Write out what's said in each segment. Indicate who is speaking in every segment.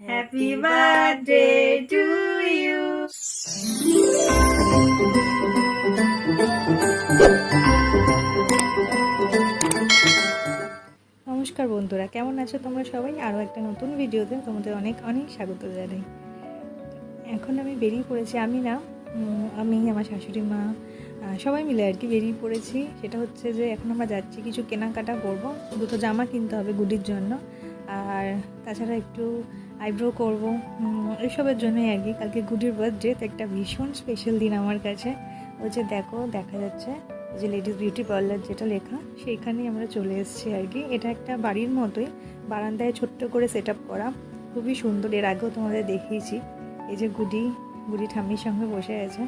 Speaker 1: Happy birthday to you. নমস্কার বন্ধুরা, কেমন আছো তোমরা সবাই আরও একটা নতুন ভিডিওতে তোমাদের অনেক অনেক স্বাগত জানাই এখন আমি বেরিয়ে পড়েছি, আমি না আমি, আমার শাশুড়ি, মা সবাই মিলে আর কি বেরিয়ে পড়েছি। সেটা হচ্ছে যে এখন আমরা যাচ্ছি, কিছু কেনাকাটা করব। দুটো জামা কিনতে হবে গুডির জন্য, আর তাছাড়া একটু আইব্রো করব। এসবের জন্যই আর কি। কালকে গুডির বার্থডে তো একটা ভীষণ স্পেশাল দিন আমার কাছে। ওই যে দেখো, দেখা যাচ্ছে যে লেডিস বিউটি পার্লার যেটা লেখা, সেইখানেই আমরা চলে এসেছি আর কি। এটা একটা বাড়ির মতোই, বারান্দায় ছোট্ট করে সেট করা। খুবই সুন্দর, এর আগেও তোমাদের দেখিয়েছি। এই যে গুডি গুডি ঠাম্মির সঙ্গে বসে আছে।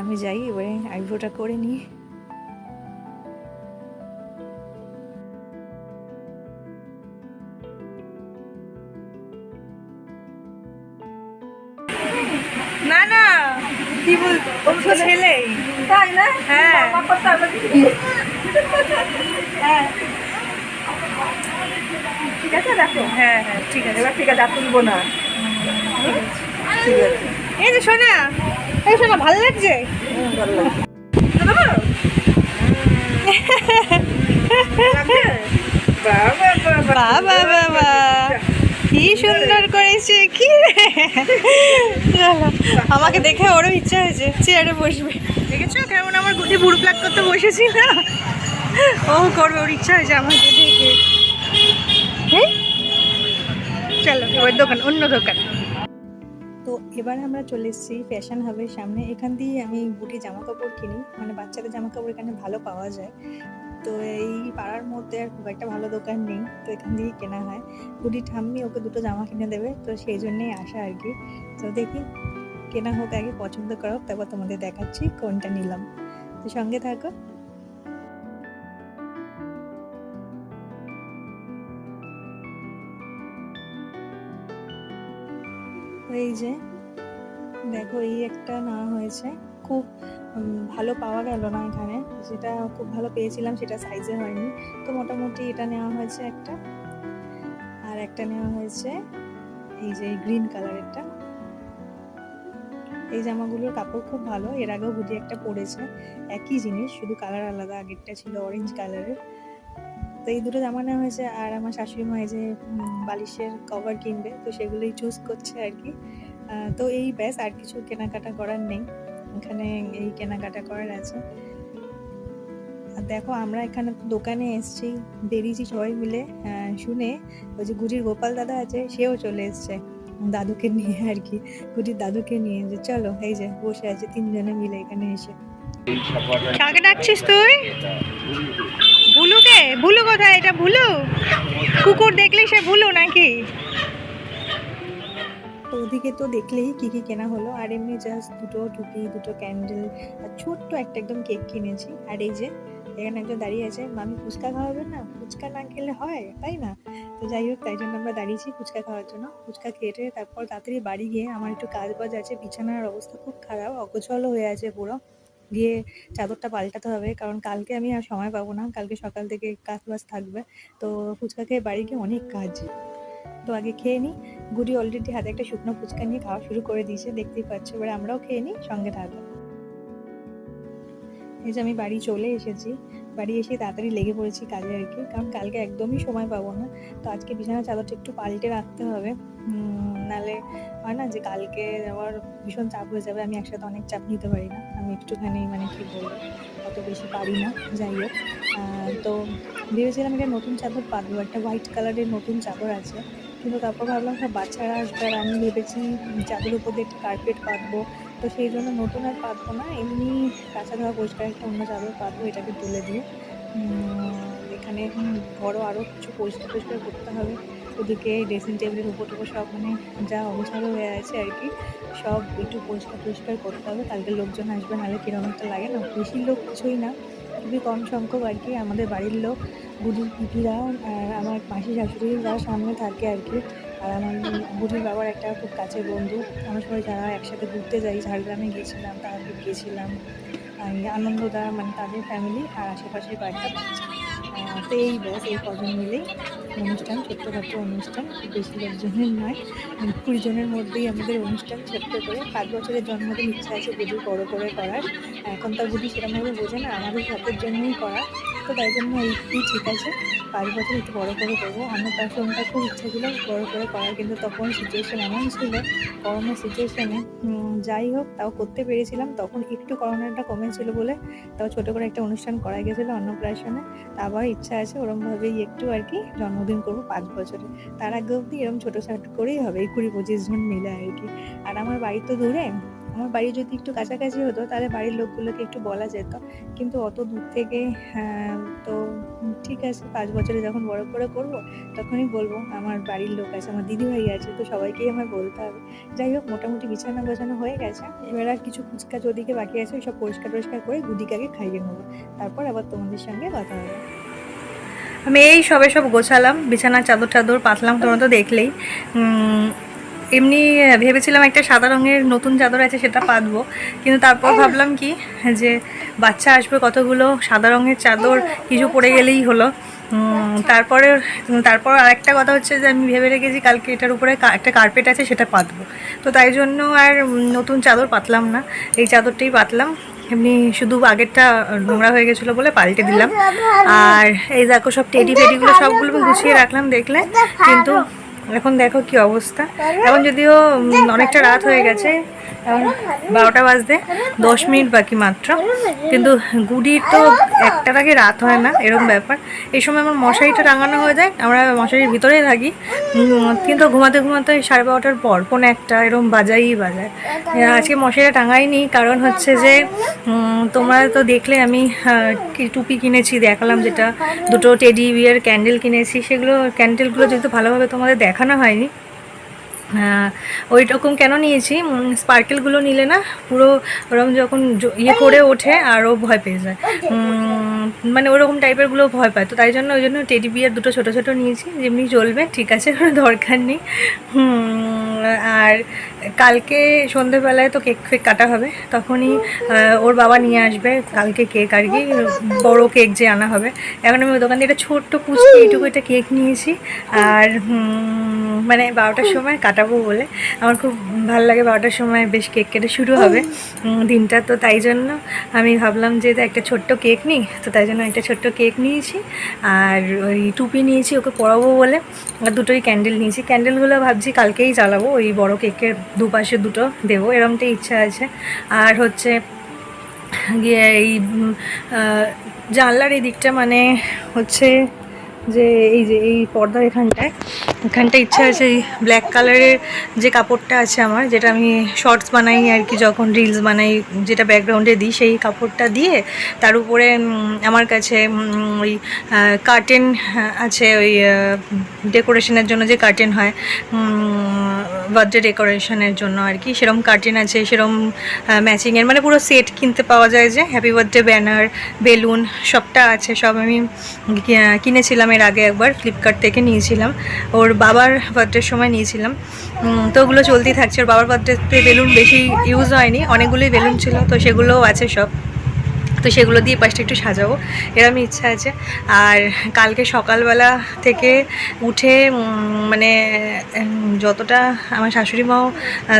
Speaker 1: আমি যাই এবারে আইব্রোটা করে নিই। না না কি বল ও তো ছেলেই
Speaker 2: তাই না?
Speaker 1: হ্যাঁ।
Speaker 2: হ্যাঁ। ঠিক আছে দেখো।
Speaker 1: হ্যাঁ হ্যাঁ ঠিক আছে।
Speaker 2: এবার ঠিক আছে আর তুলবো না। ঠিক আছে।
Speaker 1: এই যে শোনা এই শোনা ভালো লাগছে?
Speaker 2: বাবা
Speaker 1: কি সুন্দর করেছে কি আমাকে দেখে ওরও ইচ্ছা হয়েছে চেয়ারে বসবে। দেখেছ কেমন আমার গুটি বুড়ো প্লাক করতে বসেছি না? ও করবে ওর ইচ্ছা হয়েছে আমাকে দেখে। হ্যাঁ? চলো এবার দোকান অন্য দোকান। তো এবার আমরা চলে এসেছি ফ্যাশন হাবের সামনে। এখান দিয়ে আমি বুটি জামা কাপড় কিনি। মানে বাচ্চাদের জামা কাপড় এখানে ভালো পাওয়া যায়। তো এই পাড়ার মধ্যে আর খুব একটা ভালো দোকান নেই। তো এখান দিয়েই কেনা হয়। বুটি ঠাম্মি ওকে দুটো জামা কিনে দেবে। তো সেই জন্যেই আসা আর কি। তো দেখি কেনা হোক আগে, পছন্দ করা। হোক তারপর তোমাদের দেখাচ্ছি কোনটা নিলাম। তো সঙ্গে থাকো। এই যে, দেখো এই একটা নেওয়া হয়েছে। খুব ভালো পাওয়া গেল না এখানে। যেটা খুব ভালো পেয়েছিলাম সেটা সাইজে হয়নি। তো মোটামুটি এটা নেওয়া হয়েছে একটা। আর একটা নেওয়া হয়েছে এই যে গ্রিন কালারেরটা এই জামাগুলোর কাপড় খুব ভালো। এর আগেও বুঝি একটা পরেছে। একই জিনিস, শুধু কালার আলাদা। আগেরটা ছিল অরেঞ্জ কালারের তো এই দুটো জামা নেওয়া হয়েছে আর আমার শাশুড়ি মা এই যে বালিশের কভার কিনবে, তো সেগুলোই চুজ করছে আর কি তো এই ব্যাস, আর কিছু কেনাকাটা করার নেই। এখানে এই কেনাকাটা করার আছে। আর দেখো, আমরা এখানে দোকানে এসেছি বেরিয়েছি সবাই মিলে শুনে ওই যে গুটির গোপাল দাদা আছে, সেও চলে এসছে, দাদুকে নিয়ে আর কি গুটির দাদুকে নিয়ে যে, চলো, এই যে, বসে আছে তিনজনে মিলে এখানে এসে। কাকে ডাকছিস তুই? ভুলুকে ভুলু কোথায়? এটা ভুলু কুকুর দেখলে সে ভুলু নাকি? তো ওদিকে তো দেখলেই কি কি কেনা হলো, আর এমনি জাস্ট দুটো টুপি, দুটো ক্যান্ডেল আর ছোট্ট একটা একদম কেক কিনেছি। আর এই যে, এখানে একজন দাঁড়িয়ে আছে, মামি, ফুচকা খাওয়াবে না? ফুচকা না খেলে হয়? তাই না? তো যাই হোক, তাই জন্য আমরা দাঁড়িয়েছি ফুচকা খাওয়ার জন্য। ফুচকা খেটে তারপর তাড়াতাড়ি বাড়ি গিয়ে আমার একটু কাজ বাজ আছে, বিছানার অবস্থা খুব খারাপ অগোছলও হয়ে আছে পুরো। গিয়ে চাদরটা পাল্টাতে হবে, কারণ কালকে আমি আর সময় পাবো না। কালকে সকাল থেকে কাজ বাজ থাকবে। তো ফুচকা খেয়ে বাড়ি গিয়ে অনেক কাজ। তো আগে খেয়ে নিই গুডি অলরেডি হাতে একটা শুকনো ফুচকা নিয়ে খাওয়া শুরু করে দিয়েছে, দেখতেই পাচ্ছ। এবার আমরাও খেয়ে নিই সঙ্গে থাকব এই যে আমি বাড়ি চলে এসেছি। বাড়ি এসে তাড়াতাড়ি লেগে পড়েছি কাজে আর কি, কারণ কালকে একদমই সময় পাবো না। তো আজকে বিছানার চাদরটা একটু পাল্টে রাখতে হবে। নালে হয় না যে কালকে আমার ভীষণ চাপ হয়ে যাবে, আমি একসাথে অনেক চাপ নিতে পারি না। আমি একটুখানি মানে কি বলব, অত বেশি পারি না, যাই হোক। তো ভেবেছিলাম একটা নতুন চাদর পাতবো, একটা হোয়াইট কালারের নতুন চাদর আছে। কিন্তু তারপর ভাবলাম সব বাচ্চারা আসবে আর আমি ভেবেছি চাদর উপর দিয়ে একটা কার্পেট পাতবো। তো সেই জন্য নতুন আর পাতবো না, এমনি কাঁচা ধোয়া পরিষ্কার একটা অন্য চাদর পাতবো, এটাকে তুলে দিয়ে। এখানে ঘরও আরও কিছু পরিষ্কার পরিষ্কার করতে হবে। ওদিকে ড্রেসিং টেবিলের উপর টুপর সব মানে যা অবসাদও হয়ে আছে আর কি, সব একটু পরিষ্কার পরিষ্কার করতে হবে। কালকে লোকজন আসবে, নাহলে কীরকম একটা লাগে না। বেশি লোক কিছুই না, খুবই কম সংখ্যক আর কি আমাদের বাড়ির লোক বুড়ির পিপিরা আর আমার মাসি যারা সামনে থাকে আর কি। আর আমার বুড়ির বাবার একটা খুব কাছের বন্ধু, আমরা সবাই যারা একসাথে ঘুরতে যাই, ঝাড়গ্রামে গিয়েছিলাম তারাপীঠ গিয়েছিলাম। আনন্দদা মানে তাদের ফ্যামিলি আর আশেপাশের বাড়িটা তো এই এই কজন মিলেই অনুষ্ঠান, ছোট্টখাটো অনুষ্ঠান, বেশিরভাগ জনের নয় কুড়ি জনের মধ্যেই আমাদের অনুষ্ঠান ছোট্ট করে। পাঁচ বছরের জন্মদিন ইচ্ছা আছে বুঝি বড়ো করে করার। এখন তার বুঝি সেরকমভাবে বোঝে না, আমাদের সাথের জন্যই করা। তো তাই জন্য এইটুকুই ঠিক আছে? পাঁচ বছর একটু বড় করে করব। অন্নপ্রাশনটা খুব ইচ্ছা ছিল বড় করে করার, কিন্তু তখন সিচুয়েশন এমন ছিল করোনার সিচুয়েশনে যাই হোক, তাও করতে পেরেছিলাম। তখন একটু করোনাটা কমেছিল বলে তাও ছোটো করে একটা অনুষ্ঠান করা গেছিল অন্নপ্রাশনে। আবার ইচ্ছা আছে ওরমভাবেই একটু আর কি জন্মদিন করব পাঁচ বছরে। তার আগে অবধি এরকম ছোটো ছাট করেই হবে, এই কুড়ি পঁচিশ জন মিলে আর কি। আর আমার বাড়ি তো দূরে আমার বাড়ি যদি একটু কাছাকাছি হতো তাহলে বাড়ির লোকগুলোকে একটু বলা যেত। কিন্তু অত দূর থেকে হ্যাঁ, তো ঠিক আছে পাঁচ বছরে যখন বড় করে করব তখনই বলব আমার বাড়ির লোক আছে আমার দিদিভাই আছে তো সবাইকেই আমার বলতে হবে। যাই হোক মোটামুটি বিছানা গোছানো হয়ে গেছে। এবার আর কিছু কুচকাচ ওদিকে বাকি আছে সব পরিষ্কার টরিষ্কার করে গুদিকাকে খাইয়ে নেব। তারপর আবার তোমাদের সঙ্গে কথা হবে। আমি এই সবে সব গোছালাম বিছানার চাদর টাদর পাতলাম তোমরা তো দেখলেই। এমনি ভেবেছিলাম একটা সাদা রঙের নতুন চাদর আছে সেটা পাতবো। কিন্তু তারপর ভাবলাম কি যে বাচ্চা আসবে কতগুলো সাদা রঙের চাদর কিছু পড়ে গেলেই হলো। তারপরে তারপর আরেকটা কথা হচ্ছে যে আমি ভেবে রেখেছি কালকে এটার উপরে একটা কার্পেট আছে সেটা পাতবো। তো তাই জন্য আর নতুন চাদর পাতলাম না। এই চাদরটাই পাতলাম। এমনি শুধু আগেরটা নোংরা হয়ে গেছিল বলে পাল্টে দিলাম। আর এই দেখো সব টেডি ফেডিগুলো সবগুলো গুছিয়ে রাখলাম দেখলে। কিন্তু এখন দেখো কি অবস্থা। এখন যদিও অনেকটা রাত হয়ে গেছে, এখন বারোটা বাজতে, দশ মিনিট বাকি মাত্র। কিন্তু গুড়ির তো একটার আগে রাত হয় না, এরকম ব্যাপার। এই সময় আমার মশারিটা টাঙানো হয়ে যায়, আমরা মশারির ভিতরেই থাকি। কিন্তু ঘুমাতে ঘুমাতে ওই সাড়ে বারোটার পর, পৌনে একটা, এরকম বাজাই বাজায়। আজকে মশারিটা টাঙাইনি, কারণ হচ্ছে যে তোমরা তো দেখলে আমি টুপি কিনেছি, দেখালাম যেটা, দুটো টেডি বিয়ার ক্যান্ডেল কিনেছি, সেগুলো, ক্যান্ডেলগুলো যেহেতু ভালোভাবে তোমাদের দেখানো হয়নি। ওইরকম ওই রকম কেন নিয়েছি? স্পার্কেলগুলো নিলে না পুরো ওরকম যখন ইয়ে করে ওঠে আরও ভয় পেয়ে যায়। মানে ওরকম টাইপেরগুলো ভয় পায়। তো তাই জন্য ওই জন্য টেডি বিয়ার দুটো ছোটো ছোটো নিয়েছি, যেমনি চলবে ঠিক আছে, কোনো দরকার নেই। আর কালকে সন্ধেবেলায় তো কেক ফেক কাটা হবে, তখনই ওর বাবা নিয়ে আসবে কালকে কেক আর কি, বড়ো কেক যে আনা হবে। এখন আমি ওই দোকান থেকে একটা ছোট্ট পুচকি, এইটুকু একটা কেক নিয়েছি, আর মানে বারোটার সময় কাটাবো বলে। আমার খুব ভালো লাগে বারোটার সময় বেশ কেক কেটে শুরু হবে। দিনটা তো তাই জন্য আমি ভাবলাম যে একটা ছোট্ট কেক নিই। তো তাই জন্য একটা ছোট্ট কেক নিয়েছি আর ওই টুপি নিয়েছি ওকে পরাবো বলে। আর দুটোই ক্যান্ডেল নিয়েছি। ক্যান্ডেলগুলো ভাবছি কালকেই জ্বালাবো। ওই বড় কেকের দুপাশে দুটো দেবো, এরমটাই ইচ্ছা আছে। আর হচ্ছে গিয়ে এই জানলার এই দিকটা মানে হচ্ছে যে এই যে এই পর্দার এখানটায় এখানটা ইচ্ছা আছে এই ব্ল্যাক কালারের যে কাপড়টা আছে আমার, যেটা আমি শর্টস বানাই আর কি, যখন রিলস বানাই, যেটা ব্যাকগ্রাউন্ডে দিই, সেই কাপড়টা দিয়ে তার উপরে আমার কাছে ওই কার্টেন আছে, ওই ডেকোরেশনের জন্য যে কার্টেন হয় বার্থডে ডেকোরেশনের জন্য আর কি সেরকম কার্টেন আছে সেরকম ম্যাচিংয়ের মানে পুরো সেট কিনতে পাওয়া যায় যে হ্যাপি বার্থডে ব্যানার বেলুন সবটা আছে, সব আমি কিনেছিলাম এর আগে একবার ফ্লিপকার্ট থেকে নিয়েছিলাম, ওর বাবার বার্থডের সময় নিয়েছিলাম। তো ওগুলো চলতেই থাকছে। আর বাবার বার্থডেতে বেলুন বেশি ইউজ হয়নি। অনেকগুলোই বেলুন ছিল। তো সেগুলোও আছে সব। তো সেগুলো দিয়ে পাশটা একটু সাজাবো এরকম ইচ্ছা আছে। আর কালকে সকালবেলা থেকে উঠে মানে যতটা আমার শাশুড়ি মাও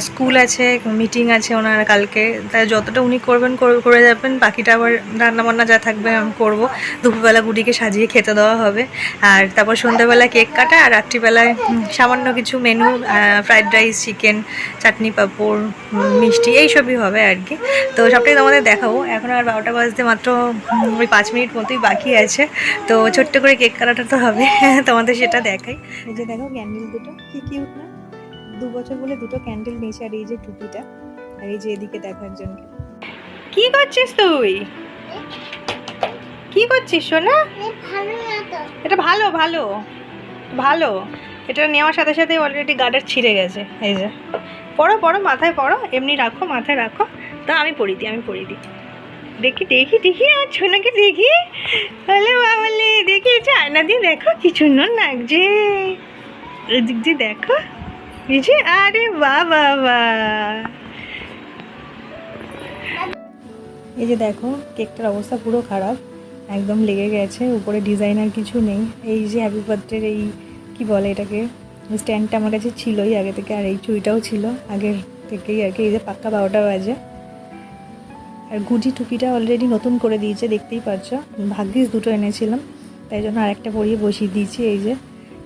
Speaker 1: স্কুল আছে, মিটিং আছে ওনার কালকে তাই যতটা উনি করবেন, করে- যাবেন, বাকিটা আবার রান্নাবান্না যা থাকবে আমি করব। দুপুরবেলা গুটিকে সাজিয়ে খেতে দেওয়া হবে। আর তারপর সন্ধ্যাবেলা কেক কাটা, আর রাত্রিবেলায় সামান্য কিছু menu fried rice chicken chutney পাঁপড় মিষ্টি এইসবই হবে আর কি। তো সবটাই তোমাদের দেখাবো। এখন আর বারোটা বাজতে মাত্র ওই পাঁচ মিনিট মতোই বাকি আছে। তো ছোট্ট করে কেক কাটাটা তো হবে তোমাদের সেটা দেখাই। এই যে দেখো ক্যান্ডেল দুটো কি কিউট না? দু বছর বলে দুটো ক্যান্ডেল নিয়েছে আর এই যে টুপিটা। আর এই যে এদিকে দেখো একজনকে। কি করছিস তুই? কি করছিস সোনা? এটা ভালো ভালো ভালো। এটা নেওয়ার সাথে সাথে অলরেডি গার্ডার ছিঁড়ে গেছে এই যে। পড়ো পড়ো মাথায় পড়ো এমনি রাখো মাথায় রাখো। তা আমি পড়ি দিই আমি পড়ি দিই দেখি দেখি দেখি, আর ছোনাকে দেখি। হলে বাবলে, দেখি এটা আয়না দিয়ে দেখো, কি সুন্দর লাগছে। এদিক দিয়ে দেখো। এই যে, আরে বাবা এই যে দেখো, কেকটার অবস্থা পুরো খারাপ, একদম লেগে গেছে, উপরে ডিজাইন আর কিছু নেই। এই যে হ্যাপি বার্থডের এই, কি বলে এটাকে? স্ট্যান্ডটা আমার কাছে ছিলই আগে থেকে, আর এই চুড়িটাও ছিল, আগের থেকেই আর কি, এই যে পাক্কা বারোটা বাজে। আর গুটি টুপিটা অলরেডি নতুন করে দিয়েছে, দেখতেই পাচ্ছ। ভাগ্যিস দুটো এনেছিলাম, তাই জন্য আরেকটা পরিয়ে বসিয়ে দিয়েছি এই যে।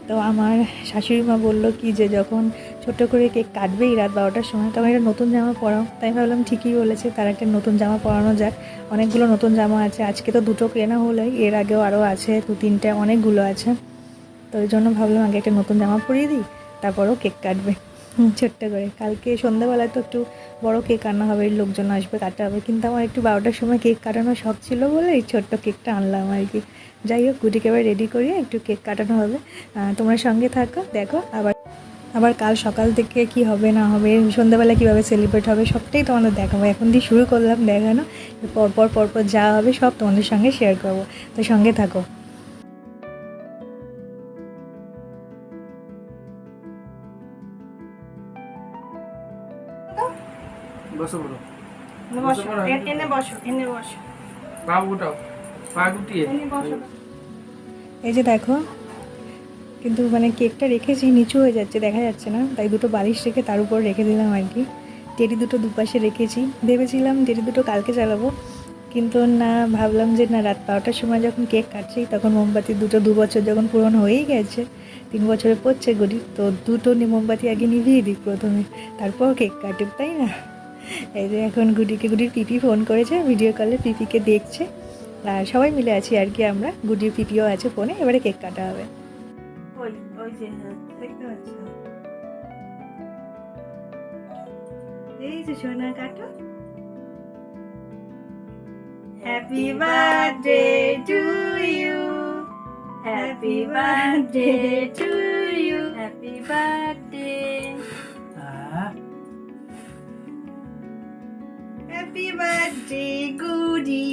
Speaker 1: তো আমার শাশুড়ি মা বলল, কি যে যখন ছোট করে কেক কাটবেই রাত বারোটার সময়, তখন একটা নতুন জামা পরাও। তাই ভাবলাম ঠিকই বলেছে, তার একটা নতুন জামা পরানো যাক। অনেকগুলো নতুন জামা আছে, আজকে তো দুটো কেনা হলোই এর আগেও আরও আছে, দু তিনটে অনেকগুলো আছে। তো ওই জন্য ভাবলাম আগে একটা নতুন জামা পরিয়ে দিই, তারপরেও কেক কাটবে। ছোট্ট করে। কালকে সন্ধ্যাবেলায় তো একটু বড় কেক আনা হবে লোকজন আসবে কাটা হবে। কিন্তু আমার একটু বারোটার সময় কেক কাটানোর শখ ছিল বলে এই ছোট্ট কেকটা আনলাম আর কি। যাই হোক, গুটিকে এবার রেডি করিয়ে একটু কেক কাটানো হবে। তোমরা সঙ্গে থাকো, দেখো আবার আবার কাল সকাল থেকে কি হবে, না হবে, সন্ধ্যাবেলা কীভাবে সেলিব্রেট হবে, সবটাই তোমাদের দেখাবো। এখন দিয়ে শুরু করলাম, দেখানো। পরপর পরপর যা হবে সব তোমাদের সঙ্গে শেয়ার করব। তো সঙ্গে থাকো।
Speaker 2: বসো বলো।
Speaker 1: বসো এনে বসো এনে বসো।
Speaker 2: পা উঠাও পা গুটিয়ে।
Speaker 1: এনে বসো। এই যে দেখো কিন্তু মানে কেকটা রেখেছি নিচু হয়ে যাচ্ছে দেখা যাচ্ছে না। তাই দুটো বালিশ রেখে তার উপর রেখে দিলাম আর কি। টেডি দুটো দুপাশে রেখেছি। ভেবেছিলাম টেডি দুটো কালকে চালাবো। কিন্তু না ভাবলাম যে না রাত বারোটার সময় যখন কেক কাটছি তখন মোমবাতি দুটো দু বছর যখন পূরণ হয়েই গেছে তিন বছরে পড়ছে গড়ি তো দুটো মোমবাতি আগে নিভিয়ে দিই প্রথমে তারপর কেক কাটুক তাই না? এই যে এখন গুডিকে, গুডির পিপি ফোন করেছে ভিডিও কলে পিপিকে দেখছে। আর সবাই মিলে আছি আর কি আমরা। গুডির পিপিও আছে ফোনে, এবারে কেক কাটা হবে। ওই ওই যে হ্যাঁ দেখতে পাচ্ছ? এই happy birthday to you happy birthday to you happy birthday happy birthday গুডি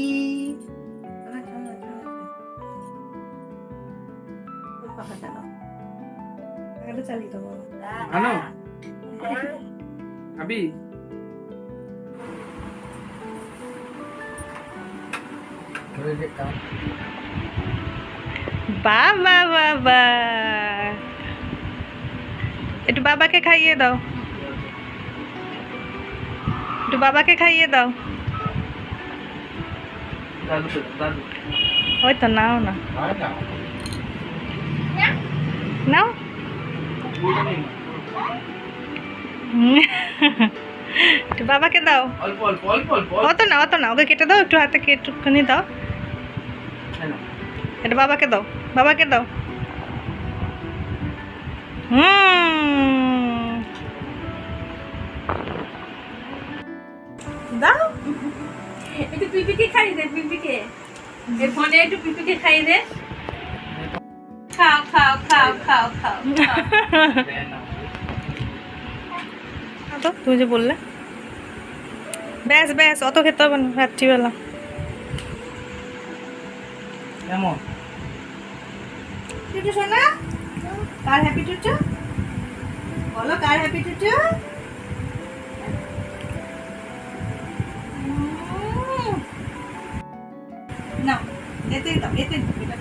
Speaker 1: চালিয়ে দেবো
Speaker 2: আনো আবি
Speaker 1: বাবা বাবা একটু বাবাকে খাইয়ে দাও। একটু বাবাকে খাইয়ে দাও। ওই তো নাও না। নাও। বাবাকে দাও। অত না অত না, ওকে কেটে দাও, একটু হাতে একটুখানি দাও। এটা বাবাকে দাও বাবাকে দাও। হুম। দাও।
Speaker 3: একটু পিপিকে খাই দে পিপিকে। এই ফোনে একটু পিপিকে খাই দে। খাও খাও খাও খাও খাও খাও।
Speaker 2: দেন নাও।
Speaker 1: তো তুমি যে বললে। ব্যাস ব্যাস অত খেতে হবে না রাত্রিবেলা।
Speaker 2: কেমন
Speaker 1: টুটু শোনা। কার হ্যাপি টুটু? বলো কার হ্যাপি টুটু? না এতে দাও এতে দাও, এটা